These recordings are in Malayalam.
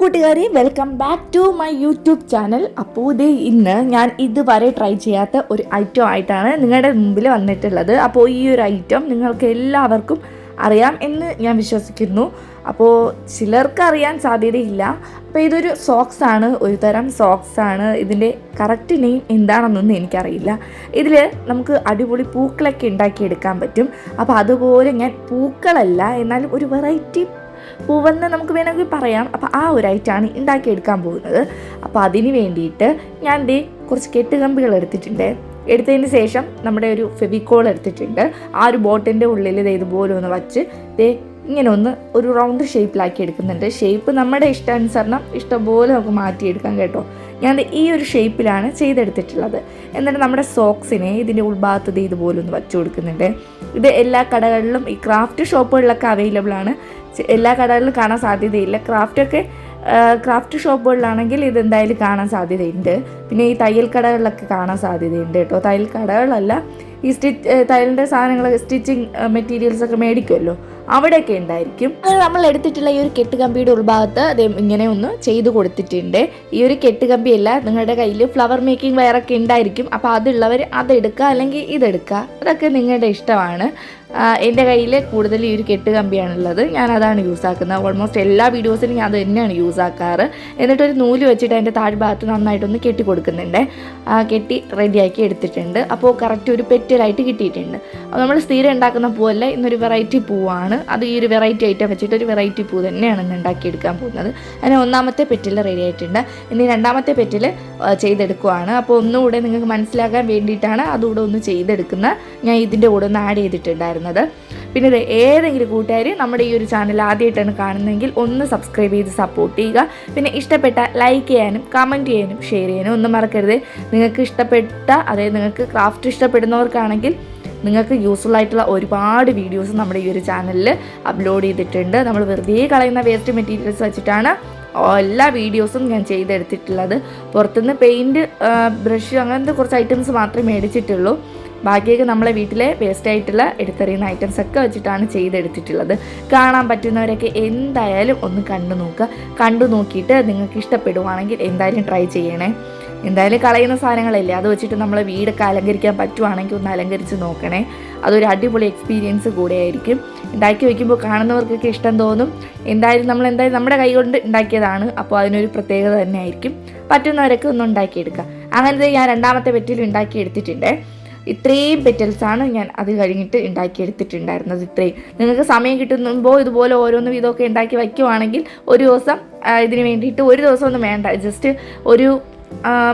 കൂട്ടുകാരി welcome back to my YouTube channel അപ്പോൾ ഇത് ഇന്ന് ഞാൻ ഇതുവരെ ട്രൈ ചെയ്യാത്ത ഒരു ഐറ്റം ആയിട്ടാണ് നിങ്ങളുടെ മുമ്പിൽ വന്നിട്ടുള്ളത്. അപ്പോൾ ഈ ഒരു ഐറ്റം നിങ്ങൾക്ക് എല്ലാവർക്കും അറിയാം എന്ന് ഞാൻ വിശ്വസിക്കുന്നു. അപ്പോൾ ചിലർക്ക് അറിയാൻ സാധ്യതയില്ല. അപ്പോൾ ഇതൊരു സോക്സ് ആണ് ഒരു തരം സോക്സ് ആണ്. ഇതിന്റെ കറക്റ്റ് നെയിം എന്താണെന്നൊന്നും എനിക്കറിയില്ല. ഇതിൽ നമുക്ക് അടിപൊളി പൂക്കളൊക്കെ ഉണ്ടാക്കിയെടുക്കാൻ പറ്റും. അപ്പോൾ അതുപോലെ ഞാൻ പൂക്കളല്ല എന്നാലും ഒരു വെറൈറ്റി പൂവെന്ന് നമുക്ക് വേണമെങ്കിൽ പറയാം. അപ്പോൾ ആ ഒരു ഐറ്റാണ് ഉണ്ടാക്കിയെടുക്കാൻ പോകുന്നത്. അപ്പോൾ അതിന് വേണ്ടിയിട്ട് ഞാൻ ദേ കുറച്ച് കെട്ടുകമ്പികൾ എടുത്തിട്ടുണ്ട്. എടുത്തതിന് ശേഷം നമ്മുടെ ഒരു ഫെവിക്കോൾ എടുത്തിട്ടുണ്ട്. ആ ഒരു ബോട്ടിന്റെ ഉള്ളിൽ ഇതേ ഇതുപോലെ ഒന്ന് വച്ച് ദേ ഇങ്ങനെ ഒന്ന് ഒരു റൗണ്ട് ഷേപ്പിലാക്കി എടുക്കുന്നുണ്ട്. ഷേപ്പ് നമ്മുടെ ഇഷ്ടാനുസരണം ഇഷ്ടംപോലെ നമുക്ക് മാറ്റിയെടുക്കാം കേട്ടോ. ഞാൻ ഈ ഒരു ഷേപ്പിലാണ് ചെയ്തെടുത്തിട്ടുള്ളത്. എന്നിട്ട് നമ്മുടെ സോക്സിനെ ഇതിന്റെ ഉൾഭാഗത്ത് ഇതുപോലെ ഒന്ന് വച്ചു കൊടുക്കുന്നുണ്ട്. ഇത് എല്ലാ കടകളിലും ഈ ക്രാഫ്റ്റ് ഷോപ്പുകളിലൊക്കെ അവൈലബിൾ ആണ്. എല്ലാ കടകളിലും കാണാൻ സാധ്യതയില്ല. ക്രാഫ്റ്റൊക്കെ ക്രാഫ്റ്റ് ഷോപ്പുകളിലാണെങ്കിൽ ഇത് എന്തായാലും കാണാൻ സാധ്യതയുണ്ട്. പിന്നെ ഈ തയ്യൽ കടകളിലൊക്കെ കാണാൻ സാധ്യതയുണ്ട് കേട്ടോ. തയ്യൽ കടകളല്ല ഈ സ്റ്റിച്ച് തയ്യലിന്റെ സാധനങ്ങൾ സ്റ്റിച്ചിങ് മെറ്റീരിയൽസ് ഒക്കെ മേടിക്കുമല്ലോ അവിടെയൊക്കെ ഉണ്ടായിരിക്കും. അങ്ങനെ നമ്മൾ എടുത്തിട്ടുള്ള ഈ ഒരു കെട്ടുകമ്പിയുടെ ഉൾഭാഗത്ത് ദേ ഇങ്ങനെ ഒന്ന് ചെയ്തു കൊടുത്തിട്ടുണ്ട്. ഈ ഒരു കെട്ടുകമ്പിയല്ല നിങ്ങളുടെ കയ്യിൽ ഫ്ലവർ മേക്കിംഗ് വയറൊക്കെ ഉണ്ടായിരിക്കും. അപ്പോൾ അതുള്ളവർ അതെടുക്കുക അല്ലെങ്കിൽ ഇതെടുക്കുക. അതൊക്കെ നിങ്ങളുടെ ഇഷ്ടമാണ്. എന്റെ കയ്യിൽ കൂടുതൽ ഈ ഒരു കെട്ട് കമ്പിയാണുള്ളത്. ഞാൻ അതാണ് യൂസ് ആക്കുന്നത്. ഓൾമോസ്റ്റ് എല്ലാ വീഡിയോസിലും ഞാൻ അത് തന്നെയാണ് യൂസ് ആക്കാറ്. എന്നിട്ട് ഒരു നൂൽ വെച്ചിട്ട് അതിന്റെ താഴ്ഭാഗത്ത് നന്നായിട്ടൊന്ന് കെട്ടി കൊടുക്കുന്നുണ്ട്. കെട്ടി റെഡിയാക്കി എടുത്തിട്ടുണ്ട്. അപ്പോൾ കറക്റ്റ് ഒരു പെറ്റലായിട്ട് കിട്ടിയിട്ടുണ്ട്. അപ്പോൾ നമ്മൾ സ്ഥിരം ഉണ്ടാക്കുന്ന പൂവല്ല ഇന്നൊരു വെറൈറ്റി പൂവാണ്. അത് ഈ ഒരു വെറൈറ്റി ഐറ്റം വെച്ചിട്ട് ഒരു വെറൈറ്റി പൂ തന്നെയാണ് ഇന്ന് ഉണ്ടാക്കിയെടുക്കാൻ പോകുന്നത്. അതിന് ഒന്നാമത്തെ പെറ്റിൽ റെഡി ആയിട്ടുണ്ട്. ഇനി രണ്ടാമത്തെ പെറ്റിൽ ചെയ്തെടുക്കുവാണ്. അപ്പോൾ ഒന്നുകൂടെ നിങ്ങൾക്ക് മനസ്സിലാക്കാൻ വേണ്ടിയിട്ടാണ് അതുകൂടെ ഒന്ന് ചെയ്തെടുക്കുന്ന ഞാൻ ഇതിന്റെ കൂടെ ഒന്ന് ആഡ് ചെയ്തിട്ടുണ്ടായിരുന്നത്. പിന്നെ ഏതെങ്കിലും കൂട്ടുകാർ നമ്മുടെ ഈ ഒരു ചാനൽ ആദ്യമായിട്ടാണ് കാണുന്നതെങ്കിൽ ഒന്ന് സബ്സ്ക്രൈബ് ചെയ്ത് സപ്പോർട്ട് ചെയ്യുക. പിന്നെ ഇഷ്ടപ്പെട്ട ലൈക്ക് ചെയ്യാനും കമന്റ് ചെയ്യാനും ഷെയർ ചെയ്യാനും ഒന്നും മറക്കരുത്. നിങ്ങൾക്ക് ഇഷ്ടപ്പെട്ട അതായത് നിങ്ങൾക്ക് ക്രാഫ്റ്റ് ഇഷ്ടപ്പെടുന്നവർക്കാണെങ്കിൽ നിങ്ങൾക്ക് യൂസ്ഫുൾ ആയിട്ടുള്ള ഒരുപാട് വീഡിയോസ് നമ്മുടെ ഈ ഒരു ചാനലിൽ അപ്ലോഡ് ചെയ്തിട്ടുണ്ട്. നമ്മൾ വെറുതെ കളയുന്ന വേസ്റ്റ് മെറ്റീരിയൽസ് വെച്ചിട്ടാണ് എല്ലാ വീഡിയോസും ഞാൻ ചെയ്തെടുത്തിട്ടുള്ളത്. പുറത്തുനിന്ന് പെയിന്റ് ബ്രഷ് അങ്ങനത്തെ കുറച്ച് ഐറ്റംസ് മാത്രമേ മേടിച്ചിട്ടുള്ളൂ. ബാക്കിയൊക്കെ നമ്മളെ വീട്ടിലെ വേസ്റ്റ് ആയിട്ടുള്ള എടുത്തെറിയുന്ന ഐറ്റംസ് ഒക്കെ വെച്ചിട്ടാണ് ചെയ്തെടുത്തിട്ടുള്ളത്. കാണാൻ പറ്റുന്നവരൊക്കെ എന്തായാലും ഒന്ന് കണ്ടു നോക്കുക. കണ്ടു നോക്കിയിട്ട് നിങ്ങൾക്ക് ഇഷ്ടപ്പെടുവാണെങ്കിൽ എന്തായാലും ട്രൈ ചെയ്യണേ. എന്തായാലും കളയുന്ന സാധനങ്ങളല്ലേ? അത് വെച്ചിട്ട് നമ്മളെ വീടൊക്കെ അലങ്കരിക്കാൻ പറ്റുവാണെങ്കിൽ ഒന്ന് അലങ്കരിച്ച് നോക്കണേ. അതൊരു അടിപൊളി എക്സ്പീരിയൻസ് കൂടെയായിരിക്കും. ഉണ്ടാക്കി വെക്കുമ്പോൾ കാണുന്നവർക്കൊക്കെ ഇഷ്ടം തോന്നും. എന്തായാലും നമ്മൾ എന്തായാലും നമ്മുടെ കൈ കൊണ്ട് ഉണ്ടാക്കിയതാണ്. അപ്പോൾ അതിനൊരു പ്രത്യേകത തന്നെ ആയിരിക്കും പറ്റുന്നവരൊക്കെ ഒന്ന് ഉണ്ടാക്കിയെടുക്കുക. അങ്ങനത്തെ ഞാൻ രണ്ടാമത്തെ പെറ്റിൽ ഉണ്ടാക്കി എടുത്തിട്ടുണ്ട് ഇത്രയും പെറ്റൽസാണ് ഞാൻ അത് കഴിഞ്ഞിട്ട് ഉണ്ടാക്കിയെടുത്തിട്ടുണ്ടായിരുന്നത് ഇത്രയും. നിങ്ങൾക്ക് സമയം കിട്ടുമ്പോൾ ഇതുപോലെ ഓരോന്ന് വീതമൊക്കെ ഉണ്ടാക്കി വയ്ക്കുവാണെങ്കിൽ ഒരു ദിവസം ഇതിന് വേണ്ടിയിട്ട് ഒരു ദിവസം ഒന്നും വേണ്ട. ജസ്റ്റ് ഒരു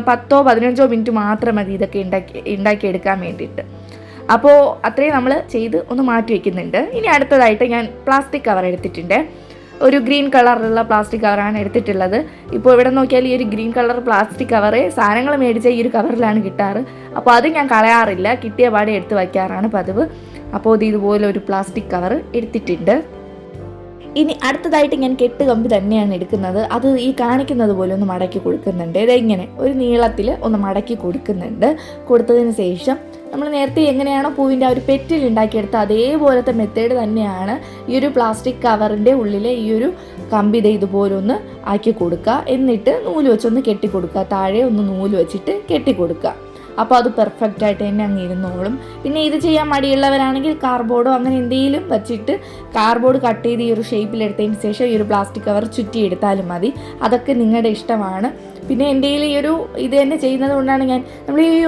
പത്തോ പതിനഞ്ചോ മിനിറ്റ് മാത്രം മതി ഇതൊക്കെ ഉണ്ടാക്കി ഉണ്ടാക്കിയെടുക്കാൻ വേണ്ടിയിട്ട്. അപ്പോൾ അത്രയും നമ്മൾ ചെയ്ത് ഒന്ന് മാറ്റി വയ്ക്കുന്നുണ്ട് ഇനി അടുത്തതായിട്ട് ഞാൻ പ്ലാസ്റ്റിക് കവർ എടുത്തിട്ടുണ്ട്. ഒരു ഗ്രീൻ കളറുള്ള പ്ലാസ്റ്റിക് കവറാണ് എടുത്തിട്ടുള്ളത്. ഇപ്പോൾ ഇവിടെ നോക്കിയാൽ ഈ ഒരു ഗ്രീൻ കളർ പ്ലാസ്റ്റിക് കവറ് സാധനങ്ങൾ മേടിച്ച ഈ ഒരു കവറിലാണ് കിട്ടാറ്. അപ്പോൾ അത് ഞാൻ കളയാറില്ല. കിട്ടിയ പാടെ എടുത്ത് വയ്ക്കാറാണ് പതിവ്. അപ്പോൾ ഇത് ഇതുപോലെ ഒരു പ്ലാസ്റ്റിക് കവർ എടുത്തിട്ടുണ്ട്. ഇനി അടുത്തതായിട്ട് ഞാൻ കെട്ട് കമ്പി തന്നെയാണ് എടുക്കുന്നത്. അത് ഈ കാണിക്കുന്നത് പോലെ ഒന്ന് മടക്കി കൊടുക്കുന്നുണ്ട്. ഇതെങ്ങനെ ഒരു നീളത്തിൽ ഒന്ന് മടക്കി കൊടുക്കുന്നുണ്ട്. കൊടുത്തതിന് ശേഷം നമ്മൾ നേരത്തെ എങ്ങനെയാണോ പൂവിന്റെ ആ ഒരു പെറ്റിൽ ഉണ്ടാക്കിയെടുത്ത അതേപോലത്തെ മെത്തേഡ് തന്നെയാണ് ഈ ഒരു പ്ലാസ്റ്റിക് കവറിന്റെ ഉള്ളിലെ ഈ ഒരു കമ്പി ദേ ഇതുപോലെ ഒന്ന് ആക്കി കൊടുക്കുക. എന്നിട്ട് നൂൽ വെച്ചൊന്ന് കെട്ടിക്കൊടുക്കുക താഴെ ഒന്ന് നൂൽ വെച്ചിട്ട് കെട്ടിക്കൊടുക്കുക അപ്പോൾ അത് പെർഫെക്റ്റ് ആയിട്ട് തന്നെ അങ്ങ് ഇരുന്നോളും. പിന്നെ ഇത് ചെയ്യാൻ മടിയുള്ളവരാണെങ്കിൽ കാർബോർഡോ അങ്ങനെ എന്തെങ്കിലും വെച്ചിട്ട് കാർബോർഡ് കട്ട് ചെയ്ത് ഈ ഒരു ഷേപ്പിലെടുത്തതിന് ശേഷം ഈ ഒരു പ്ലാസ്റ്റിക് കവർ ചുറ്റി എടുത്താലും മതി. അതൊക്കെ നിങ്ങളുടെ ഇഷ്ടമാണ്. പിന്നെ എന്റെ ഈ ഒരു ഇത് തന്നെ ചെയ്യുന്നത് കൊണ്ടാണ് ഞാൻ നമ്മൾ ഈ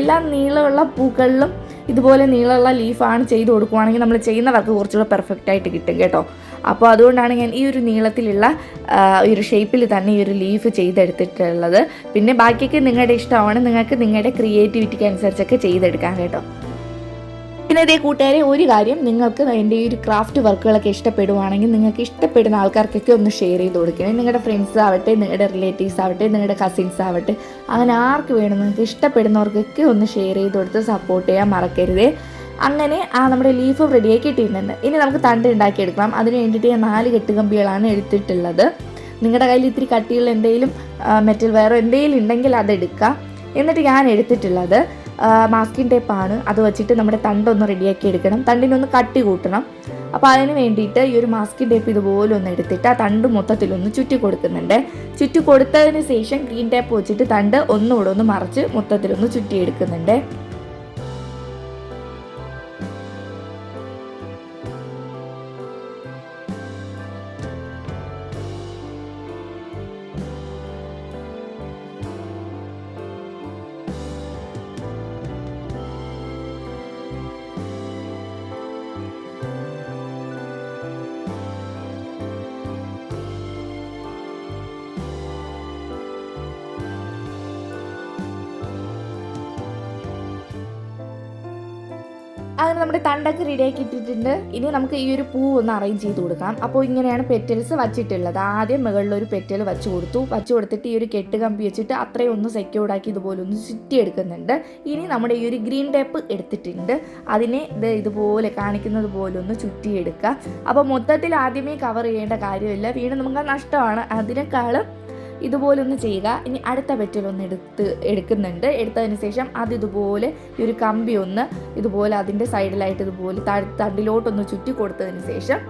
എല്ലാ നീളമുള്ള പൂക്കളിലും ഇതുപോലെ നീളമുള്ള ലീഫാണ് ചെയ്ത് കൊടുക്കുവാണെങ്കിൽ നമ്മൾ ചെയ്യുന്ന വർക്ക് കുറച്ചുകൂടെ പെർഫെക്റ്റ് ആയിട്ട് കിട്ടും കേട്ടോ. അപ്പോൾ അതുകൊണ്ടാണ് ഞാൻ ഈ ഒരു നീളത്തിലുള്ള ഈ ഒരു ഷേപ്പിൽ തന്നെ ഈ ഒരു ലീഫ് ചെയ്തെടുത്തിട്ടുള്ളത്. പിന്നെ ബാക്കിയൊക്കെ നിങ്ങളുടെ ഇഷ്ടമാണ്. നിങ്ങൾക്ക് നിങ്ങളുടെ ക്രിയേറ്റിവിറ്റിക്ക് അനുസരിച്ചൊക്കെ ചെയ്തെടുക്കാം കേട്ടോ. പിന്നെ ഇതേ കൂട്ടുകാരെ ഒരു കാര്യം നിങ്ങൾക്ക് എന്റെ ഈ ഒരു ക്രാഫ്റ്റ് വർക്കുകളൊക്കെ ഇഷ്ടപ്പെടുവാണെങ്കിൽ നിങ്ങൾക്ക് ഇഷ്ടപ്പെടുന്ന ആൾക്കാർക്കൊക്കെ ഒന്ന് ഷെയർ ചെയ്ത് കൊടുക്കണം. നിങ്ങളുടെ ഫ്രണ്ട്സ് ആവട്ടെ നിങ്ങളുടെ റിലേറ്റീവ്സ് ആവട്ടെ നിങ്ങളുടെ കസിൻസ് ആവട്ടെ അങ്ങനെ ആർക്ക് വേണം നിങ്ങൾക്ക് ഇഷ്ടപ്പെടുന്നവർക്കൊക്കെ ഒന്ന് ഷെയർ ചെയ്ത് കൊടുത്ത് സപ്പോർട്ട് ചെയ്യാൻ മറക്കരുത്. അങ്ങനെ ആ നമ്മുടെ ലീഫ് റെഡിയായി കിട്ടിയിട്ടുണ്ട് ഇനി നമുക്ക് തണ്ട് ഉണ്ടാക്കിയെടുക്കണം. അതിന് വേണ്ടിയിട്ട് ഞാൻ നാല് കെട്ടുകമ്പികളാണ് എടുത്തിട്ടുള്ളത്. നിങ്ങളുടെ കയ്യിൽ ഇത്തിരി കട്ടികൾ എന്തെങ്കിലും മെറ്റൽ വയറോ എന്തെങ്കിലും ഉണ്ടെങ്കിൽ അതെടുക്കുക എന്നിട്ട് ഞാൻ എടുത്തിട്ടുള്ളത് മാസ്കിൻ ടേപ്പാണ് അത് വെച്ചിട്ട് നമ്മുടെ തണ്ടൊന്ന് റെഡിയാക്കി എടുക്കണം. തണ്ടിനൊന്ന് കട്ടി കൂട്ടണം. അപ്പോൾ അതിന് വേണ്ടിയിട്ട് ഈ ഒരു മാസ്കിൻ ടേപ്പ് ഇതുപോലെ ഒന്ന് എടുത്തിട്ട് ആ തണ്ട് മൊത്തത്തിലൊന്ന് ചുറ്റി കൊടുക്കുന്നുണ്ട്. ചുറ്റി കൊടുത്തതിന് ശേഷം ഗ്രീൻ ടേപ്പ് വെച്ചിട്ട് തണ്ട് ഒന്നുകൂടെ ഒന്ന് മറച്ച് മൊത്തത്തിലൊന്ന് ചുറ്റിയെടുക്കുന്നുണ്ട്. അങ്ങനെ നമ്മുടെ തണ്ടൊക്കെ റെഡിയാക്കി ഇട്ടിട്ടുണ്ട്. ഇനി നമുക്ക് ഈ ഒരു പൂ ഒന്ന് അറേഞ്ച് ചെയ്ത് കൊടുക്കാം. അപ്പോൾ ഇങ്ങനെയാണ് പെറ്റൽസ് വച്ചിട്ടുള്ളത്. ആദ്യം മുകളിൽ ഒരു പെറ്റൽ വെച്ച് കൊടുത്തു. വച്ച് കൊടുത്തിട്ട് ഈ ഒരു കെട്ട് കമ്പി വെച്ചിട്ട് അത്രയും ഒന്ന് സെക്യൂർഡ് ആക്കി ഇതുപോലെ ഒന്ന് ചുറ്റി എടുക്കുന്നുണ്ട് ഇനി നമ്മുടെ ഈ ഒരു ഗ്രീൻ ടേപ്പ് എടുത്തിട്ടുണ്ട്. അതിനെ ഇത് ഇതുപോലെ കാണിക്കുന്നത് പോലെ ഒന്ന് ചുറ്റിയെടുക്കുക. അപ്പോൾ മൊത്തത്തിൽ ആദ്യമേ കവർ ചെയ്യേണ്ട കാര്യമില്ല. വീണ്ടും നമുക്ക് നഷ്ടമാണ്. അതിനേക്കാളും ഇതുപോലെ ഒന്ന് ചെയ്യുക. ഇനി അടുത്ത പെറ്റലൊന്ന് എടുത്ത് എടുക്കുന്നുണ്ട്. എടുത്തതിന് ശേഷം അത് ഇതുപോലെ ഈ ഒരു കമ്പി ഒന്ന് ഇതുപോലെ അതിന്റെ സൈഡിലായിട്ട് ഇതുപോലെ തണ്ടിലോട്ടൊന്ന് ചുറ്റി കൊടുത്തതിന് ശേഷം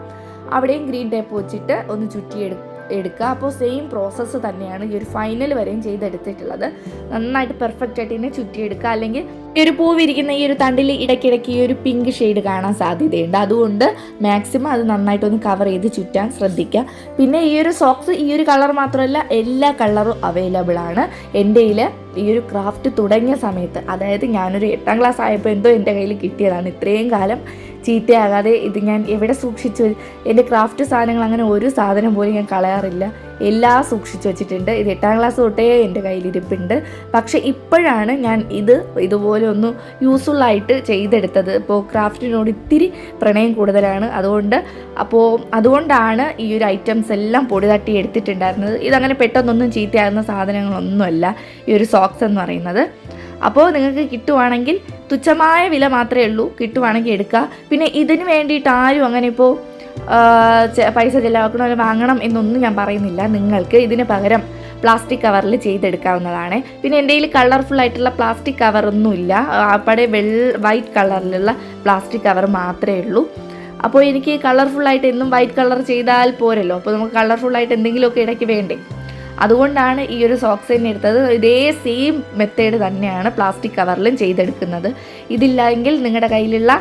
അവിടെയും ഗ്രീൻ ടേപ്പ് വെച്ചിട്ട് ഒന്ന് ചുറ്റി എടു എടുക്കുക. അപ്പോൾ സെയിം പ്രോസസ്സ് തന്നെയാണ് ഈ ഒരു ഫൈനൽ വരെയും ചെയ്തെടുത്തിട്ടുള്ളത്. നന്നായിട്ട് പെർഫെക്റ്റ് ആയിട്ട് ഇതിനെ ചുറ്റിയെടുക്കുക. അല്ലെങ്കിൽ ഈ ഒരു പൂവിരിക്കുന്ന ഈ ഒരു തണ്ടിൽ ഇടയ്ക്കിടയ്ക്ക് ഈ ഒരു പിങ്ക് ഷെയ്ഡ് കാണാൻ സാധ്യതയുണ്ട്. അതുകൊണ്ട് മാക്സിമം അത് നന്നായിട്ടൊന്ന് കവർ ചെയ്ത് ചുറ്റാൻ ശ്രദ്ധിക്കുക. പിന്നെ ഈ ഒരു സോക്സ് ഈ ഒരു കളർ മാത്രമല്ല എല്ലാ കളറും അവൈലബിൾ ആണ്. എന്റെ ഈ ഒരു ക്രാഫ്റ്റ് തുടങ്ങിയ സമയത്ത് അതായത് ഞാനൊരു എട്ടാം ക്ലാസ് ആയപ്പോൾ എന്തോ എന്റെ കയ്യിൽ കിട്ടിയതാണ് ഇത്രയും കാലം. ചീത്തയാകാതെ ഇത് ഞാൻ എവിടെ സൂക്ഷിച്ചു എന്റെ ക്രാഫ്റ്റ് സാധനങ്ങൾ അങ്ങനെ ഒരു സാധനം പോലും ഞാൻ കളയാറില്ല. എല്ലാം സൂക്ഷിച്ചു വെച്ചിട്ടുണ്ട്. ഇത് എട്ടാം ക്ലാസ് തൊട്ടേ എന്റെ കയ്യിലിരിപ്പുണ്ട്. പക്ഷേ ഇപ്പോഴാണ് ഞാൻ ഇത് ഇതുപോലെ ഒന്ന് യൂസ്ഫുള്ളായിട്ട് ചെയ്തെടുത്തത്. ഇപ്പോൾ ക്രാഫ്റ്റിനോട് ഇത്തിരി പ്രണയം കൂടുതലാണ്. അതുകൊണ്ട് അപ്പോൾ അതുകൊണ്ടാണ് ഈ ഒരു ഐറ്റംസ് എല്ലാം പൊടി തട്ടി എടുത്തിട്ടുണ്ടായിരുന്നത്. ഇതങ്ങനെ പെട്ടെന്നൊന്നും ചീത്തയാകുന്ന സാധനങ്ങളൊന്നുമല്ല ഈ ഒരു സോക്സ് എന്ന് പറയുന്നത്. അപ്പോൾ നിങ്ങൾക്ക് കിട്ടുവാണെങ്കിൽ തുച്ഛമായ വില മാത്രമേ ഉള്ളൂ. കിട്ടുവാണെങ്കിൽ എടുക്കുക. പിന്നെ ഇതിന് വേണ്ടിയിട്ട് ആരും അങ്ങനെ ഇപ്പോൾ പൈസ ചിലവാക്കണോ വാങ്ങണം എന്നൊന്നും ഞാൻ പറയുന്നില്ല. നിങ്ങൾക്ക് ഇതിന് പകരം പ്ലാസ്റ്റിക് കവറിൽ ചെയ്തെടുക്കാവുന്നതാണ്. പിന്നെ എന്റെ കയ്യിൽ കളർഫുൾ ആയിട്ടുള്ള പ്ലാസ്റ്റിക് കവറൊന്നുമില്ല അവിടെ വെൾ വൈറ്റ് കളറിലുള്ള പ്ലാസ്റ്റിക് കവർ മാത്രമേ ഉള്ളൂ. അപ്പോൾ എനിക്ക് കളർഫുൾ ആയിട്ട് എന്നും വൈറ്റ് കളർ ചെയ്താൽ പോരല്ലോ. അപ്പോൾ നമുക്ക് കളർഫുൾ ആയിട്ട് എന്തെങ്കിലുമൊക്കെ ഇടയ്ക്ക് വേണ്ടേ? അതുകൊണ്ടാണ് ഈ ഒരു സോക്സ് തന്നെ എടുത്തത്. ഇതേ സെയിം മെത്തേഡ് തന്നെയാണ് പ്ലാസ്റ്റിക് കവറിലും ചെയ്തെടുക്കുന്നത്. ഇതില്ലെങ്കിൽ നിങ്ങളുടെ കയ്യിലുള്ള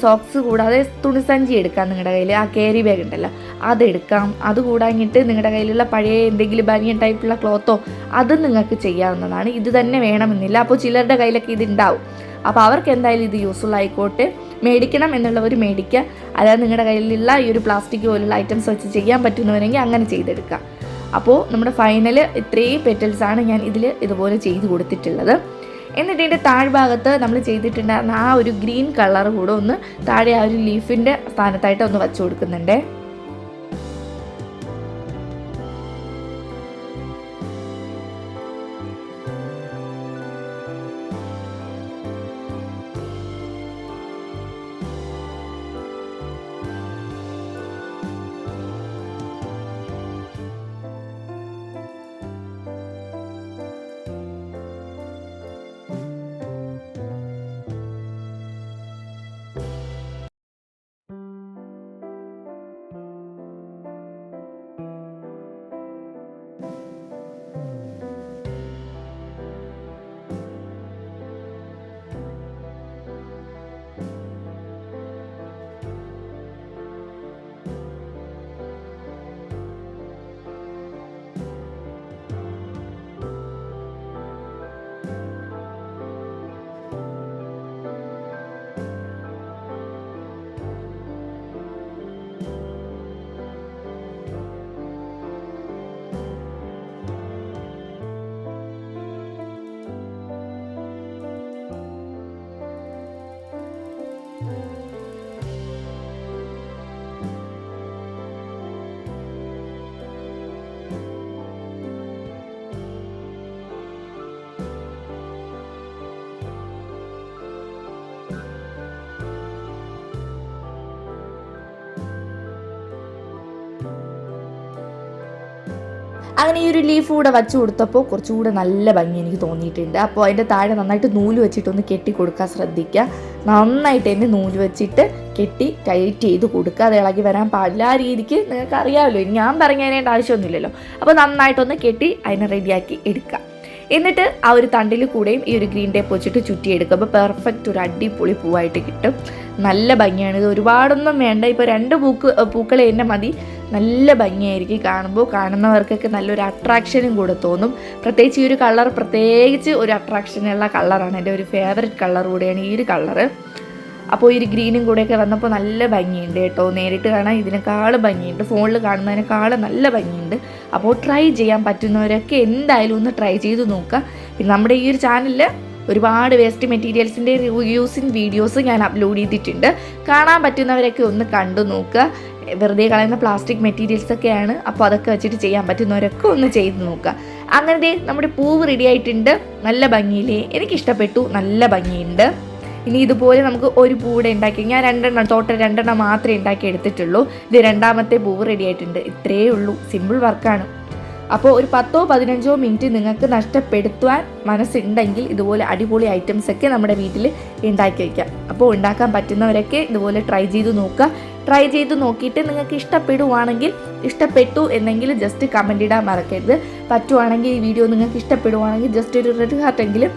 സോക്സ് കൂടാതെ തുണിസഞ്ചി എടുക്കാം നിങ്ങളുടെ കയ്യിൽ. ആ ക്യാരി ബാഗ് ഉണ്ടല്ലോ അതെടുക്കാം. അത് കൂടാഞ്ഞിട്ട് നിങ്ങളുടെ കയ്യിലുള്ള പഴയ എന്തെങ്കിലും ബനിയൻ ടൈപ്പുള്ള ക്ലോത്തോ അതും നിങ്ങൾക്ക് ചെയ്യാവുന്നതാണ്. ഇത് തന്നെ വേണമെന്നില്ല. അപ്പോൾ ചിലരുടെ കയ്യിലൊക്കെ ഇത് ഉണ്ടാവും അപ്പോൾ അവർക്ക് എന്തായാലും ഇത് യൂസ്ഫുൾ ആയിക്കോട്ടെ. മേടിക്കണം എന്നുള്ളവർ മേടിക്കുക അതായത് നിങ്ങളുടെ കയ്യിലുള്ള ഈ ഒരു പ്ലാസ്റ്റിക് പോലുള്ള ഐറ്റംസ് വെച്ച് ചെയ്യാൻ പറ്റുന്നവരെങ്കിൽ അങ്ങനെ ചെയ്തെടുക്കാം. അപ്പോൾ നമ്മുടെ ഫൈനൽ ഇത്രയും പെറ്റൽസാണ് ഞാൻ ഇതിൽ ഇതുപോലെ ചെയ്ത് കൊടുത്തിട്ടുള്ളത്. എന്നിട്ട് ഇതിന്റെ താഴ്ഭാഗത്ത് നമ്മൾ ചെയ്തിട്ടുണ്ടായിരുന്ന ആ ഒരു ഗ്രീൻ കളർ കൂടെ ഒന്ന് താഴെ ആ ഒരു ലീഫിന്റെ സ്ഥാനത്തായിട്ട് ഒന്ന് വച്ചു കൊടുക്കുന്നുണ്ട്. അങ്ങനെ ഈ ഒരു ലീഫ് കൂടെ വച്ച് കൊടുത്തപ്പോൾ കുറച്ചുകൂടെ നല്ല ഭംഗി എനിക്ക് തോന്നിയിട്ടുണ്ട്. അപ്പോൾ അതിന്റെ താഴെ നന്നായിട്ട് നൂൽ വെച്ചിട്ടൊന്ന് കെട്ടി കൊടുക്കാൻ ശ്രദ്ധിക്കുക നന്നായിട്ട് തന്നെ നൂൽ വെച്ചിട്ട് കെട്ടി ടൈറ്റ് ചെയ്ത് കൊടുക്കുക അത് ഇളകി വരാൻ പാടില്ല. ആ രീതിക്ക് നിങ്ങൾക്ക് അറിയാമല്ലോ ഞാൻ പറഞ്ഞതിനേണ്ട ആവശ്യമൊന്നുമില്ലല്ലോ. അപ്പോൾ നന്നായിട്ടൊന്ന് കെട്ടി അതിനെ റെഡിയാക്കി എടുക്കുക എന്നിട്ട് ആ ഒരു തണ്ടിൽ കൂടെയും ഈ ഒരു ഗ്രീൻ ടേപ്പ് വെച്ചിട്ട് ചുറ്റിയെടുക്കുക അപ്പോൾ പെർഫെക്റ്റ് ഒരു അടിപൊളി പൂവായിട്ട് കിട്ടും. നല്ല ഭംഗിയാണ്. ഇത് ഒരുപാടൊന്നും വേണ്ട. ഇപ്പോൾ രണ്ട് പൂക്ക് പൂക്കൾ തന്നെ മതി. നല്ല ഭംഗിയായിരിക്കും കാണുമ്പോൾ. കാണുന്നവർക്കൊക്കെ നല്ലൊരു അട്രാക്ഷനും കൂടെ തോന്നും. പ്രത്യേകിച്ച് ഈ ഒരു കളർ പ്രത്യേകിച്ച് ഒരു അട്രാക്ഷനുള്ള കളറാണ് എന്റെ ഒരു ഫേവററ്റ് കളർ കൂടെയാണ് ഈ ഒരു കളറ് അപ്പോൾ ഈ ഒരു ഗ്രീനും കൂടെയൊക്കെ വന്നപ്പോൾ നല്ല ഭംഗിയുണ്ട് കേട്ടോ. നേരിട്ട് കാണാൻ ഇതിനേക്കാളും ഭംഗിയുണ്ട്. ഫോണിൽ കാണുന്നതിനേക്കാളും നല്ല ഭംഗിയുണ്ട്. അപ്പോൾ ട്രൈ ചെയ്യാൻ പറ്റുന്നവരൊക്കെ എന്തായാലും ഒന്ന് ട്രൈ ചെയ്ത് നോക്കുക. പിന്നെ നമ്മുടെ ഈ ഒരു ചാനലിൽ ഒരുപാട് വേസ്റ്റ് മെറ്റീരിയൽസിന്റെ യൂസിങ് വീഡിയോസ് ഞാൻ അപ്ലോഡ് ചെയ്തിട്ടുണ്ട്. കാണാൻ പറ്റുന്നവരൊക്കെ ഒന്ന് കണ്ടു നോക്കുക. വെറുതെ കളയുന്ന പ്ലാസ്റ്റിക് മെറ്റീരിയൽസ് ഒക്കെയാണ്. അപ്പോൾ അതൊക്കെ വെച്ചിട്ട് ചെയ്യാൻ പറ്റുന്നവരൊക്കെ ഒന്ന് ചെയ്ത് നോക്കുക. അങ്ങനെ നമ്മുടെ പൂവ് റെഡി ആയിട്ടുണ്ട്. നല്ല ഭംഗിയിലേ. എനിക്കിഷ്ടപ്പെട്ടു. നല്ല ഭംഗിയുണ്ട്. ഇനി ഇതുപോലെ നമുക്ക് ഒരു പൂവിടെ ഉണ്ടാക്കി. ഞാൻ രണ്ടെണ്ണം ടോട്ടൽ രണ്ടെണ്ണം മാത്രമേ ഉണ്ടാക്കി എടുത്തിട്ടുള്ളൂ. ഇത് രണ്ടാമത്തെ പൂവ് റെഡി ആയിട്ടുണ്ട്. ഇത്രയേ ഉള്ളൂ. സിമ്പിൾ വർക്കാണ് അപ്പോൾ ഒരു പത്തോ പതിനഞ്ചോ മിനിറ്റ് നിങ്ങൾക്ക് നഷ്ടപ്പെടുത്തുവാൻ മനസ്സുണ്ടെങ്കിൽ ഇതുപോലെ അടിപൊളി ഐറ്റംസ് ഒക്കെ നമ്മുടെ വീട്ടിൽ ഉണ്ടാക്കി വയ്ക്കാം അപ്പോൾ ഉണ്ടാക്കാൻ പറ്റുന്നവരൊക്കെ ഇതുപോലെ ട്രൈ ചെയ്ത് നോക്കുക. ട്രൈ ചെയ്ത് നോക്കിയിട്ട് നിങ്ങൾക്ക് ഇഷ്ടപ്പെടുവാണെങ്കിൽ ഇഷ്ടപ്പെട്ടു എന്നെങ്കിൽ ജസ്റ്റ് കമന്റ് ഇടാൻ മറക്കരുത്. പറ്റുവാണെങ്കിൽ ഈ വീഡിയോ നിങ്ങൾക്ക് ഇഷ്ടപ്പെടുവാണെങ്കിൽ ജസ്റ്റ് ഒരു റെഡ് ഹാർട്ടെങ്കിലും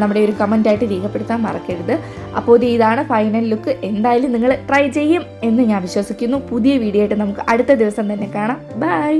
നമ്മുടെ ഒരു കമന്റായിട്ട് രേഖപ്പെടുത്താൻ മറക്കരുത്. അപ്പോൾ ഇത് ഇതാണ് ഫൈനൽ ലുക്ക് എന്തായാലും നിങ്ങൾ ട്രൈ ചെയ്യും എന്ന് ഞാൻ വിശ്വസിക്കുന്നു. പുതിയ വീഡിയോ ആയിട്ട് നമുക്ക് അടുത്ത ദിവസം തന്നെ കാണാം. ബൈ